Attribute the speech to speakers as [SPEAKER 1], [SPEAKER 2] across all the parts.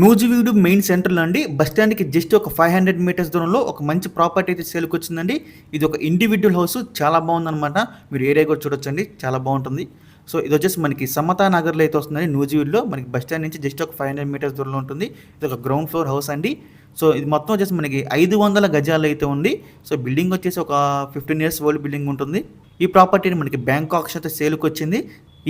[SPEAKER 1] Nuzvid main సెంటర్లో అండి bus స్టాండ్కి జస్ట్ ఒక ఫైవ్ హండ్రెడ్ మీటర్స్ దూరంలో ఒక మంచి ప్రాపర్టీ అయితే సేల్కి వచ్చిందండి. ఇది ఒక ఇండివిజువల్ హౌస్ చాలా బాగుందన్నమాట. మీరు ఏరియా కూడా చూడొచ్చండి చాలా బాగుంటుంది. సో ఇది వచ్చేసి మనకి సమతా నగర్లో అయితే వస్తుందండి నూజివీడులో. మనకి బస్ స్టాండ్ నుంచి జస్ట్ ఒక ఫైవ్ హండ్రెడ్ మీటర్స్ దూరంలో ఉంటుంది. ఇది ఒక గ్రౌండ్ ఫ్లోర్ హౌస్ అండి. సో ఇది మొత్తం వచ్చేసి మనకి ఐదు వందల గజాలు అయితే ఉంది. సో బిల్డింగ్ వచ్చేసి ఒక ఫిఫ్టీన్ ఇయర్స్ ఓల్డ్ బిల్డింగ్ ఉంటుంది. ఈ ప్రాపర్టీని మనకి బ్యాంక్ అయితే సేల్కి వచ్చింది.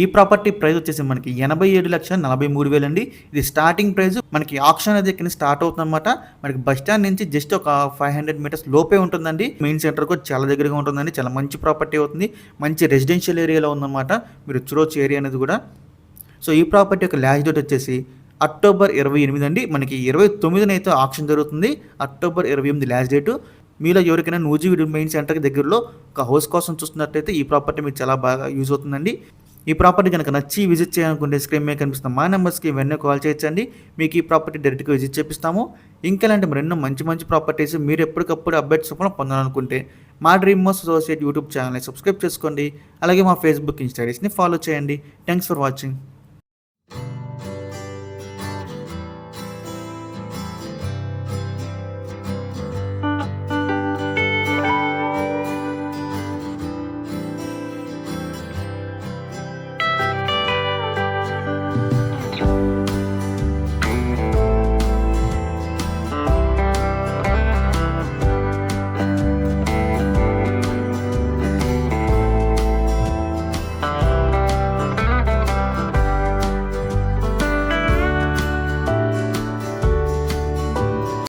[SPEAKER 1] ఈ ప్రాపర్టీ ప్రైస్ వచ్చేసి మనకి ఎనభై ఏడు లక్షల నలభై మూడు వేలు అండి. ఇది స్టార్టింగ్ ప్రైస్ మనకి ఆప్షన్ అనేది ఇక్కడ స్టార్ట్ అవుతుందన్నమాట. మనకి బస్ స్టాండ్ నుంచి జస్ట్ ఒక ఫైవ్ హండ్రెడ్ మీటర్స్ లోపే ఉంటుందండి. మెయిన్ సెంటర్ కూడా చాలా దగ్గరగా ఉంటుందండి. చాలా మంచి ప్రాపర్టీ అవుతుంది. మంచి రెసిడెన్షియల్ ఏరియాలో ఉందన్నమాట. మీరు చూడొచ్చు ఏరియా అనేది కూడా. సో ఈ ప్రాపర్టీ యొక్క లాస్ట్ డేట్ వచ్చేసి అక్టోబర్ ఇరవై ఎనిమిది అండి. మనకి ఇరవై తొమ్మిదిన అయితే ఆప్షన్ జరుగుతుంది. అక్టోబర్ ఇరవై ఎనిమిది లాస్ట్ డేటు మీలో ఎవరికైనా నూజివీడు మెయిన్ సెంటర్కి దగ్గరలో ఒక హౌస్ కోసం చూస్తున్నట్లయితే ఈ ప్రాపర్టీ మీకు చాలా బాగా యూజ్ అవుతుందండి. ఈ ప్రాపర్టీ కనుక నచ్చి విజిట్ చేయాలనుకుంటే స్క్రీన్ మీద కనిపిస్తున్న మా నెంబర్స్కి వెంటనే కాల్ చేయొచ్చండి. మీకు ఈ ప్రాపర్టీ డైరెక్ట్గా విజిట్ చేపిస్తాము. ఇంకా ఇలాంటి మరెన్నో మంచి మంచి ప్రాపర్టీస్ మీరు ఎప్పటికప్పుడు అప్డేట్స్ కూడా పొందాలనుకుంటే మా డ్రీమ్ మోస్ అసోసియేట్ యూట్యూబ్ ఛానల్ని సబ్స్క్రైబ్ చేసుకోండి. అలాగే మా ఫేస్బుక్ ఇన్స్టాగ్రామ్స్ని ఫాలో చేయండి. Thanks for watching.